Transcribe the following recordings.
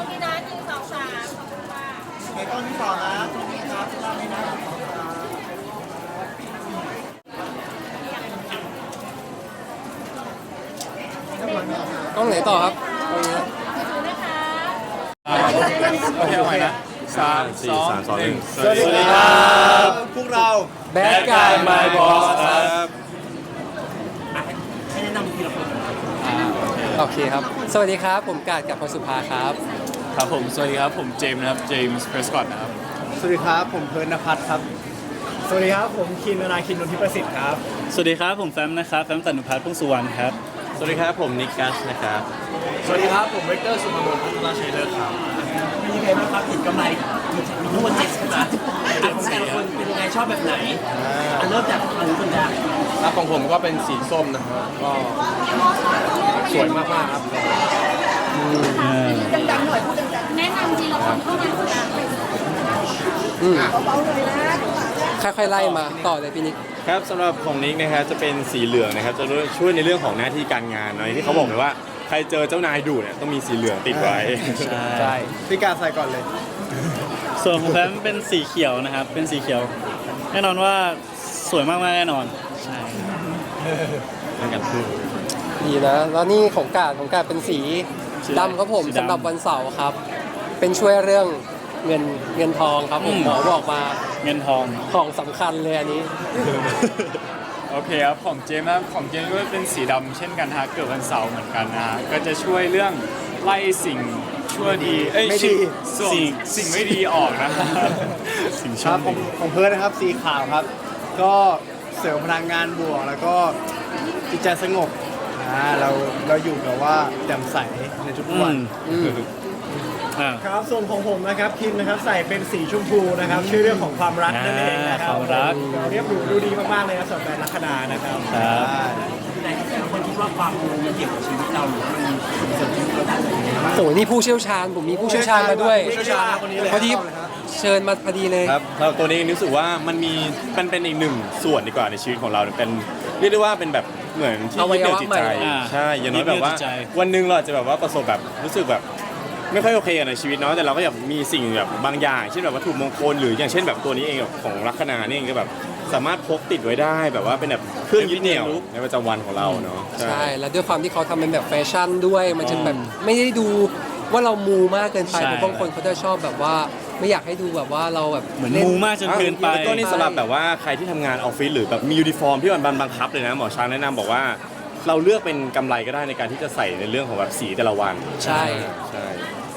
ต้องมีนะหนึ่งสองสามขอบคุณค่ะในกล้องที่สองนะตรงนี้ครับตามนี้นะสองสามกล้องไหนต่อครับขอบคุณนะคะโอเคเอาใหม่นะสามสองหนึ่งสวัสดีครับพวกเราแบดกายมายบอสครับโอเคครับ สวัสดีครับ ผมกาดกับพลสุภาครับ ครับผม สวัสดีครับผมเจมส์นะครับ เจมส์เพรสคอตนะครับ สวัสดีครับ ผมเพิร์นนภัทรครับ สวัสดีครับ ผมคินนาคินนนทิประสิทธิ์ครับ สวัสดีครับ ผมแฟมนะครับ แฟมตันุพัฒน์พุ่งสุวรรณครับ สวัสดีครับ ผมนิกกัสนะครับ สวัสดีครับ ผมเวกเตอร์สุภมนพัฒนาชัยเลิศครับเป็นยังไงบ้างครับเห็นกำไรมีทั้งหมดเจ็ดใช่ไหมอะของแต่ละคนเป็นยังไงชอบแบบไหนอะเริ่มจากอันนี้คนแรกแล้วของผมก็เป็นสีส้มนะครับก็สวยมากๆครับ แนะนำทีละคนเข้ามาคุยกันค่อยๆไล่มาต่อเลยพี่นิก ครับสำหรับของนิกนะครับจะเป็นสีเหลืองนะครับจะช่วยในเรื่องของหน้าที่การงานเนาะอย่างที่เขาบอกเลยว่าใครเจอเจ้านายดุเนี่ยต้องมีสีเหลืองติดไว้ ใช่ พี่การใส่ก่อนเลย ส่วนของแฟมเป็นสีเขียวนะครับ เป็นสีเขียว แน่นอนว่าสวยมากๆแน่นอน ใช่ในการพูดดีนะ แล้วนี่ของกาดของกาดเป็นสี ดำครับผมสำหรับวันเสาร์ครับ เป็นช่วยเรื่องเงินเงินทองครับผมหมอบอกมาเงินทอง ของสำคัญเลยอันนี้ โอเคครับ ของเจมส์นะครับของเจมส์ก็เป็นสีดำเช่นกันฮะเกิดวันเสาร์เหมือนกันนะฮะก็จะช่วยเรื่องไล่สิ่งชั่วดีเอ้ยไม่ดี สิ่งสิ่งไม่ดีออกนะฮะสิ่งคชั่วรับของดีของเพิร์นนะครับสีขาวครับ ก็เสริมพลังงานบวกแล้วก็จิตใจสงบ อ่าเราเราอยู่กับว่าแจ่มใสในทุกอืวันมอืม อ่า ครับส่วนของผมนะครับคิมนะครับใส่เป็นสีชมพูนะครับ ชื่อเรื่องของความรักนั่นเองนะคอ่ารับความรักเราเรียบหรูดูดีมากๆเลยนะสำหรับแฟนลัคนานะครับครับที่ไหนแต่ละคนคิดว่าความรู้มันเกี่ยวกับชีวิตเราหรือมันมีส่วนที่เราได้อะไรยังไงบ้างโอ้โหนี่ผู้เชี่ยวชาญ ผมมีผู้เชี่ยวชาญมาด้วย ผู้เชี่ยวชาญคนนี้เลยพอดีเชิญมาพอดีเลย ครับสำหรับตัวนี้รู้สึกว่ามันมีมันเป็นอีกหนึ่งส่วนดีกว่าในชีวิตของเราเป็นเรียกได้ว่าเป็นแบบ เหมือนที่อวัยึดยวะเหนี่ยวจิตใจใหม่อ่าใช่อย่างน้อยยึดเหแบนี่ยวบว่าจิตใจ วันหนึ่งเราอาจจะแบบว่าประสบแบบรู้สึกแบบ ไม่ค่อยโอเคกับในชีวิตเนาะแต่เราก็อยากมีสิ่งแบบบางอย่างเช่นแบบวัตถุมงคลหรืออย่างเช่นแบบตัวนี้เองแบบของลัคนานี่เองก็แบบสามารถพกติดไว้ได้แบบว่าเป็นแบบเครื่องยึดเหนี่ยวในประจำวันของเราเนาะใช่ แล้วด้วยความที่เขาทำเป็นแบบแฟชั่นด้วย มันจะแบบไม่ได้ดูว่าเรามูมากเกินไปใช่ เพราะบางคนเขาจะชอบแบบว่า ไม่อยากให้ดูแบบว่าเราแบบเหมือนล่มูมากจนเกินไป แล้วตัวนี้สำหรับแบบว่าใครที่ทำงานออฟฟิศหรือแบบมียูนิฟอร์มที่มันบังคับเลยนะหมอช้างแนะนำบอกว่า เราเลือกเป็นกำไรก็ได้ในการที่จะใส่ในเรื่องของแบบสีแต่ละวันใช่ ใช่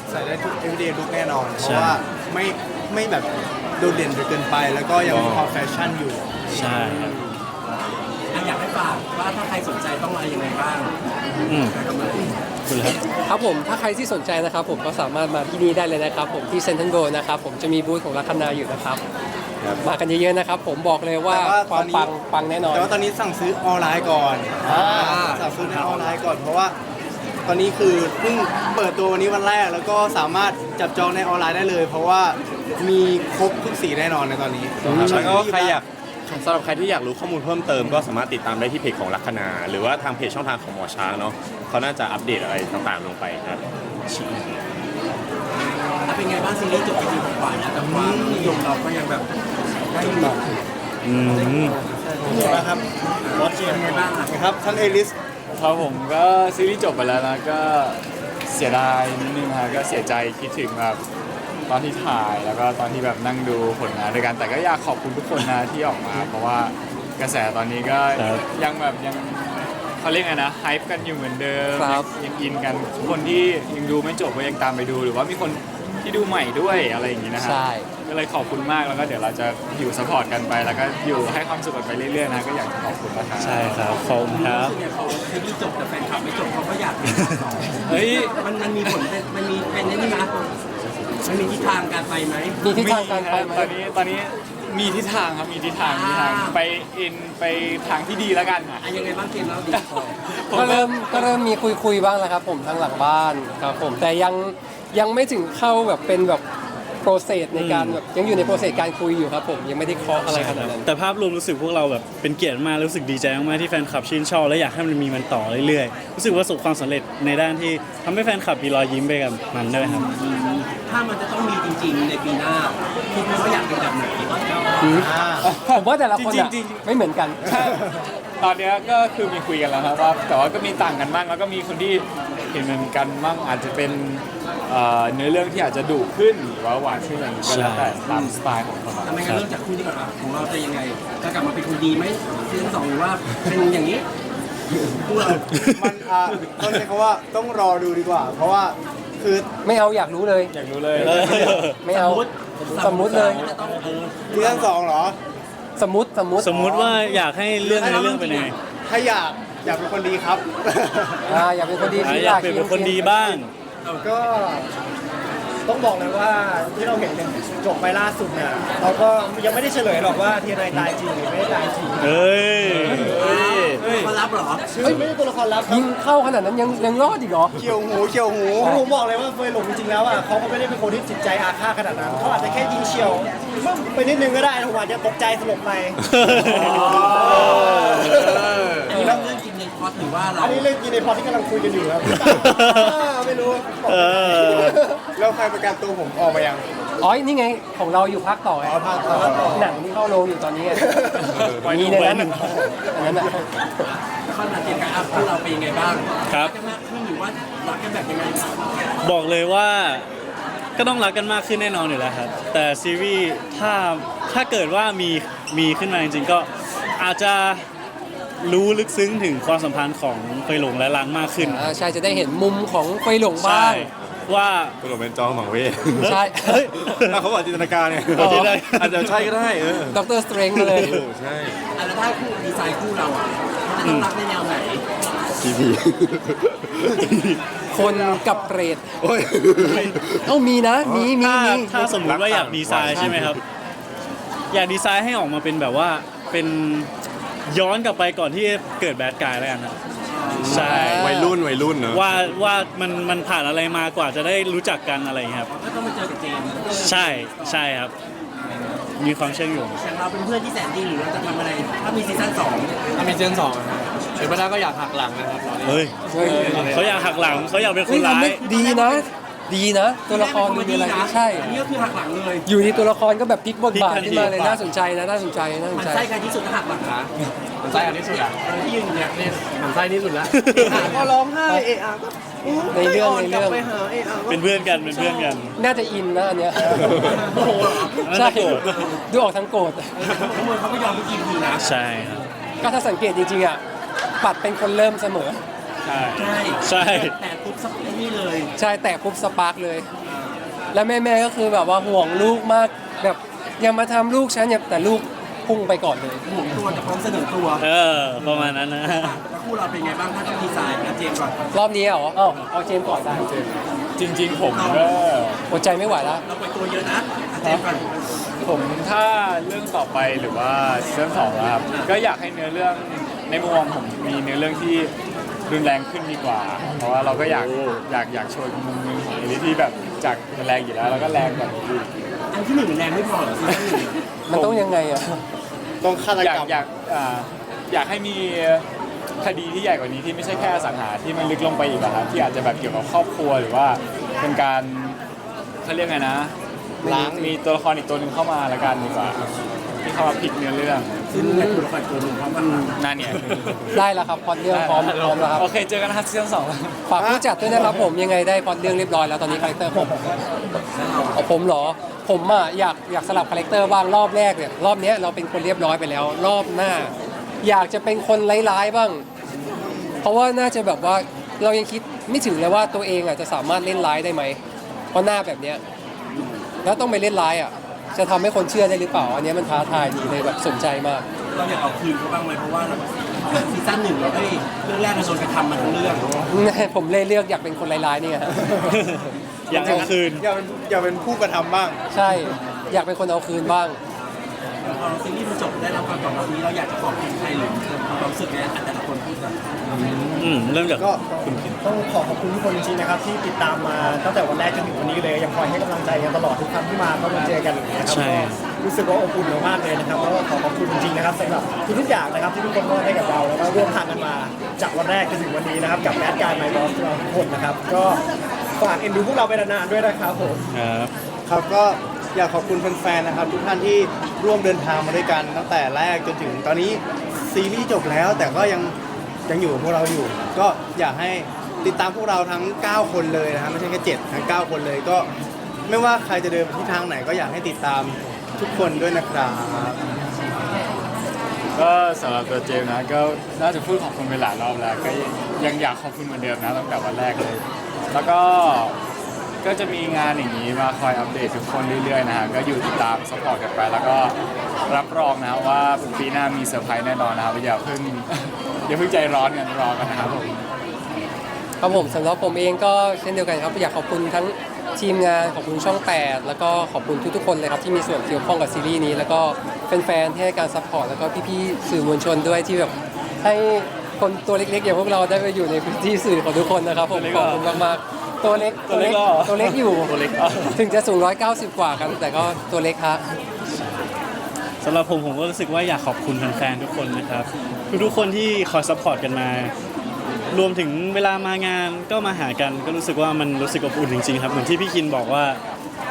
ใส่ได้ทุก everyday look แน่นอน เพใช่ ราะว่าไม่ไม่แบบโดดเด่นจนเกินไป แล้วก็ยังมีความแฟชั่นอยู่ ใช่ครับอะอยากให้ฝากว่าถ้าใครสนใจต้องอะไรยังไงบ้างอืมกำไรคุณครับ ครับผมถ้าใครที่สนใจนะครับผมก็สามารถมาที่นี่ได้เลยนะครับ ผมที่เซนทรัลโกนะครับผมจะมีบูธของลัคนาอยู่นะครับ ครับมากันเยอะๆนะครับ ผมบอกเลยว่าแต่ว่าความตอนนี้ ปังปังแน่นอน แต่ว่าตอนนี้สั่งซื้อออนไลน์ก่อนอ่า สั่งซื้อในออนไลน์ก่อนเพราะว่า ตอนนี้คือเพิ่งเปิดตัววันนี้วันแรก แล้วก็สามารถจับจองในออนไลน์ได้เลย เพราะว่ามีครบทุกสีแน่นอนในตอนนี้แล้วก็ใครอยาก สำหรับใครที่อยากรู้ข้อมูลเพิ่มเติมก็สามารถติดตามได้ที่เพจของลัคนา หรือว่าทางเพจช่องทางของหมอช้างเนาะเขาน่าจะอัปเดตอะไรต่างๆลงไปครับอะเป็นไงบ้างซีรีส์จบไปกี่กว่าแล้วแต่ความนิยมเราก็ยังแบบได้อยู่อืมนะครับวอตเชียเป็นไงบ้างอะนะครับท่านเอลิสครับผมก็ซีรีส์จบไปแล้วนะก็เสียดายนิดนึงฮะก็เสียใจคิดถึงแบบ ตอนที่ถ่ายแล้วก็ตอนที่แบบนั่งดูผลงานด้วยกันแต่ก็อยากขอบคุณทุกคนนะที่ออกมา เพราะว่ากระแสตอนนี้ก็ครับยังแบบยังเขาเรียกไงนะไฮป์กันอยู่เหมือนเดิมครับ ยังอินกันคนที่ยังดูไม่จบก็ยังตามไปดู หรือว่ามีคนที่ดูใหม่ด้วยอะไรอย่างนี้นะฮะ ใช่ ก็เลยขอบคุณมากแล้วก็เดี๋ยวเราจะอยู่สปอร์ตกันไปแล้วก็อยู่ให้ความสุขกันไปเรื่อยๆนะก็อยากจะขอบคุณนะครับใช่ครับขอบคุณครับ ส่วนใหญ่เขาซีรีส์จบแต่แฟนคลับไม่จบเขาก็อยากเป็นภาคต่อเฮ้ยมันมันมีผลเป็นมันมีเป็นนี่นะ มันมีทิศทางการไปไหม มีทิศทางการไปมีไหม ตอนนี้ตอนนี้มีทิศทางครับมีทิศทางมีทิศทางอ่าไปอินไปทางที่ดีแล้วกันอะ อะยังไงบ้างเกมเราดีพอผมก็เริ่มก็เริ่มมีคุยคุยๆบ้างแล้วครับผมทางหลังบ้านครับผมแต่ยังยังไม่ถึงเข้าแบบเป็นแบบโปรเซสในการแบบยังอยู่ในโปรเซสการคุยอยู่ครับผมยังไม่ได้เคาะอะไรขนาดนั้น แต่ภาพรวมรู้สึกพวกเราแบบเป็นเกียรติมากรู้สึกดีใจมากๆที่แฟนคลับชื่นชอบและอยากให้มันมีมันต่อเรื่อยๆ รู้สึกว่าประสบความสำเร็จในด้านที่ทำให้แฟนคลับมีรอยยิ้มไปกับมันด้วยครับ ถ้ามันจะต้องมีจริงๆในปีหน้าคิดไหมว่าอยากเป็นแบบไหนผมว่าแต่ละคนอะจริงๆ ไม่เหมือนกันตอนเนี้ยก็คือมีคุยกันแล้วครับว่าแต่ว่าก็มีต่างกันบ้างแล้วก็มีคนที่เห็นเหมือนกันบ้างอาจจะเป็นเอ่อเนื้อเรื่องที่อาจจะดุขึ้นหรือว่าหวานขึ้นอะไรอย่างนี้ก็แล้วแต่ตามสไตล์ของคนเรา ทำไมงั้นเริ่มจากคู่นี้ก่อนอะของเราจะยังไงจะกลับมาเป็นคนดีไหมซีซั่นสองหรือว่าเป็นอย่างนี้คู่เรามันอะต้องใช้คำว่าต้องรอดูดีกว่า เพราะว่า คือไม่เอาอยากรู้เลย อยากรู้เลยไม่เอาสมมุติเลยจะต้องเออซีซั่นสองเหรอ สมมติสมมติสมมุติว่าอยากให้เรื่องในเรื่องเป็นยังไงถ้าอยากอยากเป็นคนดีครับอ่าอยากเป็นคนดีอะที่อยากเป็นคนดีบ้าง ก็ต้องบอกเลยว่าที่เราเห็นกันจบไปล่าสุดเนี่ยเราก็ยังไม่ได้เฉลยหรอกว่าทีนายตายจริงหรือไม่ได้ตายจริงเอ้ย เอ้ยมารับเหรอเฮ้ยไม่ใช่ตัวละครลับครับยิงเข้าขนาดนั้นยังยังรอดอีกเหรอ เขียวหูเขียวหูผมบอกเลยว่าเฟยหลงจริงๆแล้วอะเขาก็ไม่ได้เป็นคนที่จิตใจอาฆาตขนาดนั้นเขาอาจจะแค่ยิงเฉียวเพิ่มไปนิดนึงก็ได้ผมอาจจะตกใจสลบไปอันนี้เรื่องจริงในคอร์สหรือว่าเราอันนี้เรื่องจริงในพอที่กำลังคุยกันอยู่ครับไม่รู้เออแล้วใครประกันตัวผมออกมายัง อ๋อ นี่ไง ของเราอยู่ภาคต่อไงอ๋อภาคต่อ หนังที่เข้าโรงอยู่ตอนนี้ไงมีในนั้นอันนั้นอะ คอนเทนต์การอัพคู่เราเป็นยังไงบ้างครับ จะมากขึ้นหรือว่ารักกันแบบยังไงบอกเลยว่าก็ต้องรักกันมากขึ้นแน่นอนอยู่แล้วครับ แต่ซีรีส์ถ้าถ้าเกิดว่ามีมีขึ้นมาจริงๆก็อาจจะรู้ลึกซึ้งถึงความสัมพันธ์ของเฟยหลงและลังมากขึ้น อ่าใช่จะได้เห็นมุมของไฟหลงใช่บ้าง ว่าตัวเราเป็นจอหมังเวทใช่เฮ้ยถ้าเขาบอกจินตนาการเนี่ยอ๋อจินตนาการอาจจะใช่ก็ได้เออด็อกเตอร์สเตรนเลย โอ้ใช่อะแล้วถ้าคู่ดีไซน์คู่เราอะจะต้องรักในแนวไหนพีพีคนกับเปรตโอ้ย เอ้ามีนะ มีมีถ้ามีถ้าสมมติว่าอยากดีไซน์ใช่ไหมครับ อยากดีไซน์ให้ออกมาเป็นแบบว่าเป็นย้อนกลับไปก่อนที่เกิดแบดกายแล้วกันครับ ใช่วัยรุ่นวัยรุ่นเนอะว่าว่ามันมันผ่านอะไรมากว่าจะได้รู้จักกันอะไรอย่างเงี้ยครับ ก็ต้องมาเจอกับเจมส์ใช่ใช่ครับ มีความเชื่อมโยง อย่างเราเป็นเพื่อนที่แสนดีหรือเราจะทำอะไร ถ้ามีซีซั่นสองถ้ามีซีซั่นสองเป็นไปได้ก็อยากหักหลังนะครับเฮ้ยเฮ้ย เขาอยากหักหลังเขาอยากเป็นคเฮ้ยนร้าทำได้ยดีนะ ดีนะ ตัวละครดูมีอะไรใช่ อันนี้ก็คือหักหลังเลยอยู่ที่ตัวละครก็แบบพลิกบทบาทพลิกทันทีขึ้นมาเลยน่าสนใจนะน่าสนใจน่าสนมันใจ ไส้ใครที่สุดก็หักหลังนะมันไส้อันที่สุดอะเออที่ยืนอยู่เนี่ยเนี่ยมันไส้ที่สุดแล้วก็ร้องไห้เอะอะก็ในเรื่องในเรื่องไปหาเอะอะก็เป็นเพื่อนกันเป็นเพื่อนกัน น่าจะอินนะอันเนี้ยโอ้โหเหรอใช่น่าจะโกรธ ดูออกทั้งโกรธทั้งหมดเขาก็ยอมทุกทีทีนะ ใช่ครับก็ถ้าสังเกตจริงๆอะปัดเป็นคนเริ่มเสมอ ใช่ ใช่ใช่ แต่ปุ๊บสักนี่เลยใช่แตะปุ๊บสปาร์กเลย แล้วแม่ๆก็คือแบบว่าห่วงลูกมากแบบอย่ามาทำลูกฉันอย่าแต่ลูกพุ่งไปก่อนเลยห่วงตัวแต่พร้อมเสนอตัวเออ ประมาณนั้นนะ แล้วคู่เราเป็นไงบ้างถ้าต้องดีไซน์นะเจมส์ก่อนรอบนี้เหรออ้าวเอาเจมส์ก่อนได้เจมส์จริง ๆ ผมก็หัวใจไม่ไหวแล้ว เราไปตัวเยอะนะอะเจมส์ก่อนผมถ้าเรื่องต่อไปหรือว่าซีซั่นสองนะครับก็อยากให้เนื้อเรื่องในมุมมองผมมีเนื้อเรื่องที่ รุนแรงขึ้นดีกว่า เพราะว่าเราก็อยากอยากอยากโชว์อีกมุมหนึงของเอลิที่แบบจากแรงอยู่แล้วแล้วก็แรงแบบนี้อีกอันที่หนึ่งแรงไม่พอเหรอซีซั่นหนึ่งมันต้องยังไงอะ ต้องฆาตอยากกรรมอยากอ่าอยากให้มีคดีที่ใหญ่กว่านี้ที่ไม่ใช่แค่อสังหาที่มันลึกลงไปอีกอะครับที่อาจจะแบบเกี่ยวกับครอบครัวหรือว่าเป็นการเขาเรียกไงนะล้างมีตัวละครอีกตัวหนึ่งเข้ามาละกันดีกว่า ที่เข้ามาพลิกเนื้อเรื่องซึ่งในตัวละครตัวหนึ่งพร้อมกันนั่นเนี่ยได้แล้วครับพอดเรื่องพร้อมพร้อมแล้วครับโอเคเจอกันนะครับซีซั่นสองฝากผู้จัดด้วยนะครับผมยังไงได้พอดเรื่องเรียบร้อยแล้วตอนนี้คาแรคเตอร์ผมเอาผมเหรอผมอะอยากอยากสลับคาแรคเตอร์บ้างรอบแรกเนี่ยรอบเนี้ยเราเป็นคนเรียบร้อยไปแล้ว รอบหน้า อยากจะเป็นคนร้ายๆบ้าง เพราะว่าน่าจะแบบว่าเรายังคิดไม่ถึงเลยว่าตัวเองอะจะสามารถเล่นร้ายได้ไหมเพราะหน้าแบบเนี้ยแล้วต้องไปเล่นร้ายอะ จะทำให้คนเชื่อได้หรือเปล่า อันเนี้ยมันท้าทายดีเลยแบบสนใจมาก เราอยากเอาคืนเขาบ้างไหมเพราะว่าซีซั่นหนึ่งเราได้เรื่องแรกเราโดนกระทำมาทั้งเรื่องผมเลยเลือกอยากเป็นคนร้ายๆเนี่ยฮะ อยากเอาคืน อย่าเป็นอย่าเป็นผู้กระทำบ้าง ใช่อยากเป็นคนเอาคืนบ้าง พอซีรีส์มันจบได้รับการตอบรับนี้เราอยากจะขอบคุณใครหรือความรู้สึกเนี้ยแต่ละคนพูดกัน อืมเริ่มจากก็คุณคิดต้องขอขอบคุณทุกคนจริงๆนะครับที่ติดตามมาตั้งแต่วันแรกจนถึงวันนี้เลยยังคอยให้กำลังใจกันตลอดทุกครั้งที่มาก็มาเจอกันอย่างเงี้ยครับใช่ ก็รู้สึกว่าอบอุ่นมากๆเลยนะครับแล้วก็ขอขอบคุณจริงๆนะครับสำหรับทุกๆอย่างนะครับที่ทุกคนมอบให้กับเราแล้วก็ร่วมทางกันมาจากวันแรกจนถึงวันนี้นะครับกับแบดการไมบอสเราทุกคนนะครับก็ฝากเอ็นดูพวกเราไปนานๆด้วยนะครับผม ครับครับก็อยากขอบคุณแฟนๆนะครับ ทุกท่านที่ร่วมเดินทางมาด้วยกันตั้งแต่แรกจนถึงตอนนี้ซีรีส์จบแล้ว แต่ก็ยัง ยังอยู่กับพวกเราอยู่ ก็อยากให้ติดตามพวกเราทั้ง 9 คนเลยนะครับไม่ใช่แค่7ทั้ง 9 คนเลยก็ไม่ว่าใครจะเดินไปที่ทางไหนก็อยากให้ติดตามทุกคนด้วยนะครับ ก็สำหรับตัวเจมส์นะก็น่าจะพูดขอบคุณไปหลายรอบแล้วก็ยังอยากขอบคุณเหมือนเดิมนะตั้งแต่วันแรกเลย แล้วก็ก็จะมีงานอย่างนี้มาคอยอัปเดตทุกคนเรื่อยๆนะฮะก็อยู่ติดตามสปอร์ตกันไป แล้วก็รับรองนะครับว่าปีหน้ามีเซอร์ไพรส์แน่นอนนะครับอย่าเพิ่ง อย่าเพิ่งใจร้อนกันรอกันนะครับผมครับผมสำหรับผมเองก็เช่นเดียวกันครับอยากขอบคุณทั้งทีมงานขอบคุณช่อง 8 แล้วก็ขอบคุณทุกๆคนเลยครับที่มีส่วนเกี่ยวข้องกับซีรีส์นี้ แล้วก็แฟนๆที่ให้การซัพพอร์ตแล้วก็พี่ๆสื่อมวลชนด้วยที่แบบให้คนตัวเล็กๆอย่างพวกเราได้ไปอยู่ในพื้นที่สื่อของทุกคนนะครับผมขอบคุณมากๆตัวเล็กตัวเล็กเหรอตัวเล็กอยู่ตัวเล็กถึงจะสูง 190 กว่าครับแต่ก็ตัวเล็กครับ สำหรับผมผมก็รู้สึกว่าอยากขอบคุณแฟนๆทุกคนนะครับทุกๆคนที่คอยซัพพอร์ตกันมา รวมถึงเวลามางานก็มาหากัน ก็รู้สึกว่ามันรู้สึกอบอุ่นจริงๆครับเหมือนที่พี่คินบอกว่า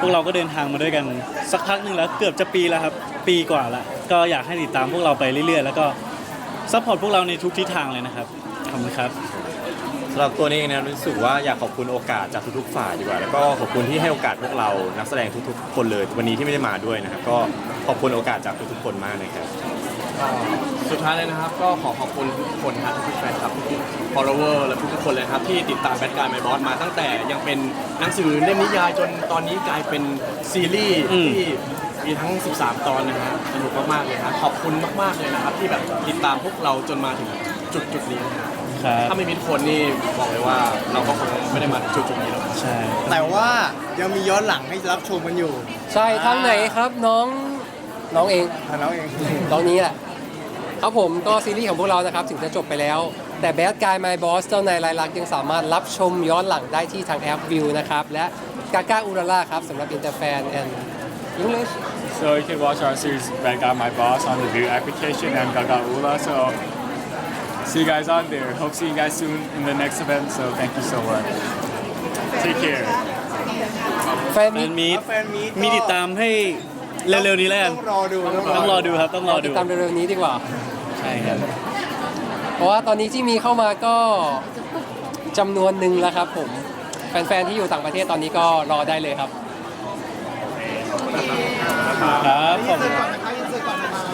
พวกเราก็เดินทางมาด้วยกันสักพักหนึ่งแล้วเกือบจะปีแล้วครับปีกว่าล้วก็อยากให้ติดตามพวกเราไปเรื่อยๆ แล้วก็ซัพพอร์ตพวกเราในทุกทิศทางเลยนะครับขอบคุณครับ สำหรับตัวนี้เองนะรู้สึกว่าอยากขอบคุณโอกาสจากทุกๆฝ่ายดีกว่า แล้วก็ขอบคุณที่ให้โอกาสพวกเรานักแสดงทุกๆ คนเลยวันนี้ที่ไม่ได้มาด้วยนะครับก็ขอบคุณโอกาสจากทุกๆคนมากนะครับ สุดท้ายเลยนะครับก็ขอขอบคุณทุกคนครับทุกๆแฟนคลับทุกๆ follower และทุกๆคนเลยครับที่ติดตามแบทการ์ไมบอสมาตั้งแต่ยังเป็นหนังสือเล่มนิยายจนตอนนี้กลายเป็นซีรีส์อืม ที่มีทั้ง 13 ตอนนะฮะสนุกมากๆเลยครับขอบคุณมากๆเลยนะครับที่แบบติดตามพวกเราจนมาถึงจุดจุดๆนี้นะครับ ครับ ถ้าไม่มีทุกคนนี่บอกเลยว่าเราก็คงไม่ได้มาจุดจุดๆนี้หรอกใช่ แต่ว่ายังมีย้อนหลังให้รับชมกันอยู่ใช่ทางไหนครับน้องน้องเองทางเราเองตอนนี้แหละครับผมก็ซีรีส์ของพวกเรานะครับถึงจะจบไปแล้ว แต่ Bad Guy My Boss เจ้านายลายลักษณ์ยังสามารถรับชมย้อนหลังได้ที่ทางแอป View นะครับและกา a าอูราล่าครับสำหรับ Interfan and English So you can watch our series Bad Guy My Boss on the View application and Gaga Ula. So see you guys on there. Hope see you guys soon in the next event. So thank you so much. Take care. แฟนแฟมีนมีตแฟนมีตก็มีติดตามให้เร็วๆนี้แล้วกันต้องรอดูต้องรอดูครับต้องรอติดูดตามเร็วๆนี้ดีกว่า ใช่ครับ เพราะว่าตอนนี้ที่มีเข้ามาก็จำนวนหนึ่งแล้วครับผม แฟนๆที่อยู่ต่างประเทศตอนนี้ก็รอได้เลยครับ ครับขอบคุณก่อนนะคะยังเจอก่อนนะคะ